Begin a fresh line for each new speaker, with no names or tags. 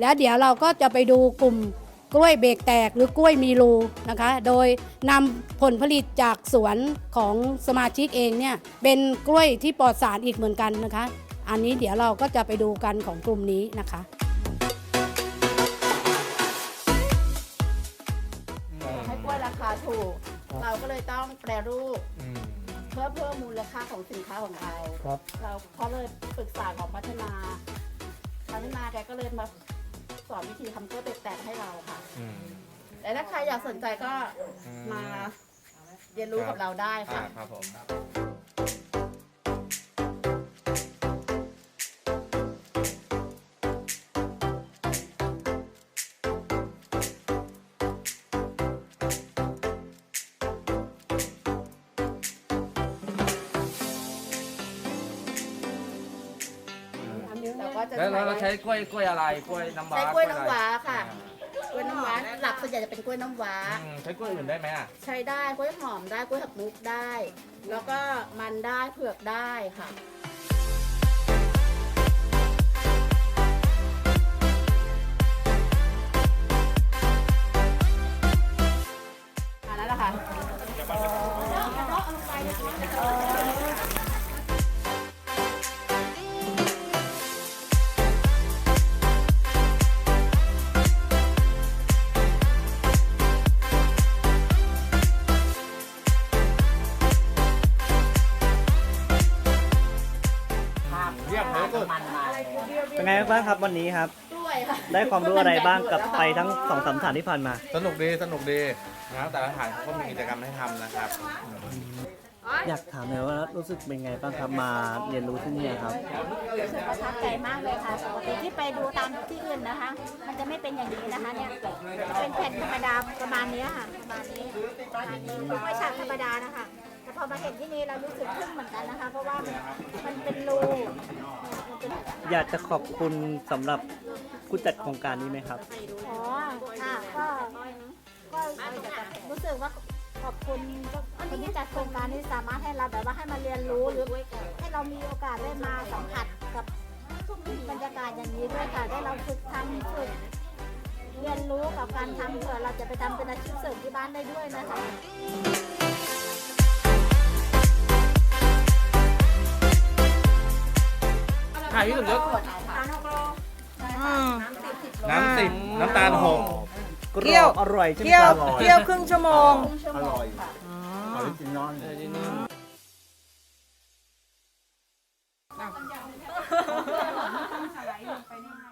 แล้วเดี๋ยวเราก็จะไปดูกลุ่มกล้วยเบรกแตกหรือกล้วยมีรูนะคะ โดยนำผลผลิตจากสวนของสมาชิกเองเนี่ยเป็นกล้วยที่ปลอดสารอีกเหมือนกันนะคะ อันนี้เดี๋ยวเราก็จะไปดูกันของกลุ่มนี้นะคะ
ให้กล้วยราคาถูก เราก็เลยต้องแปรรูป
อืม
เพื่อเพิ่มมูลค่าของสินค้าของเรา
ครับ
เราเขาเลยปรึกษาของพัฒนาพัฒนาแกก็เลยมา สอนวิธีทำกล้วยแตกๆให้เราค่ะ
อืม
แต่ถ้าใครอยากสนใจก็
อื
มาเรียนรู้กับเราได้
อ่า
ค่ะ
ครับผม
จะ
แล้วแล้วเรา
ใช้
ใช้กล้วยกล้วยอะไรกล้วยน้ำว้า
ใช้กล้วย
อะไร
น้ำว้าค่ะ กล้วยน้ำว้าหลักส่วนใหญ่จะเป็นกล้วยน้ำว้า
อืมใช้กล้วยอื่นได้ไหมอะ
ใช้ได้กล้วยหอมได้กล้วยหักมุกได้ แล้วก็มันได้เผือกได้ค่ะ
ยี่ยมเลยสุด
เป็นไงบ้างครับวันนี้ครับ
ด้วยค่ะ
ได้ความรู้อะไรบ้างกับไปทั้งสองสามสถานที่ผ่านมา
สนุกดีสนุกดีนะครับแต่ละฐานเขาก็มีกิจกรรมให้ทำนะครับ
อยากถามหน่อยว่ารู้สึกเป็นไงบ้างครับมาเรียนรู้ที่นี่ครับ
รู้สึกประทับใจมากเลยค่ะปกติที่ไปดูตามที่อื่นนะคะ มันจะไม่เป็นอย่างนี้นะคะเนี่ยเป็นแผ่นธรรมดาประมาณนี้ค่ะประมาณนี้ประมาณนี้ไม่ฉากธรรมดานะคะแต่พอมาเห็นที่นี่เรารู้สึกทึ่งเหมือนกันนะคะ เพราะว่ามันเป็นรูมันเป็น
อยากจะขอบคุณสำหรับผู้จัดโครงการนี้ไหมครับ
อ๋อค่ะก็ก็รู้สึกว่าขอบคุณคนที่จัดโครงการนี้สามารถให้เราแบบว่าให้มาเรียนรู้หรือให้เรามีโอกาสได้มาสัมผัสกับบรรยากาศอย่างนี้ด้วยค่ะได้เราฝึกทำฝึกเรียนรู้กับการทำเผื่อเราจะไปทำเป็นอาชีพเสริมที่บ้านได้ด้วยนะคะา
ยพี่สมยศ
น้ำสิบน้ำตาลหก
กรอบอร่อยใช่ไหม
เคี่ยว
ครับ
เคี่ยวครึ่งชั่วโมง
อร่อย
อ๋อ
อ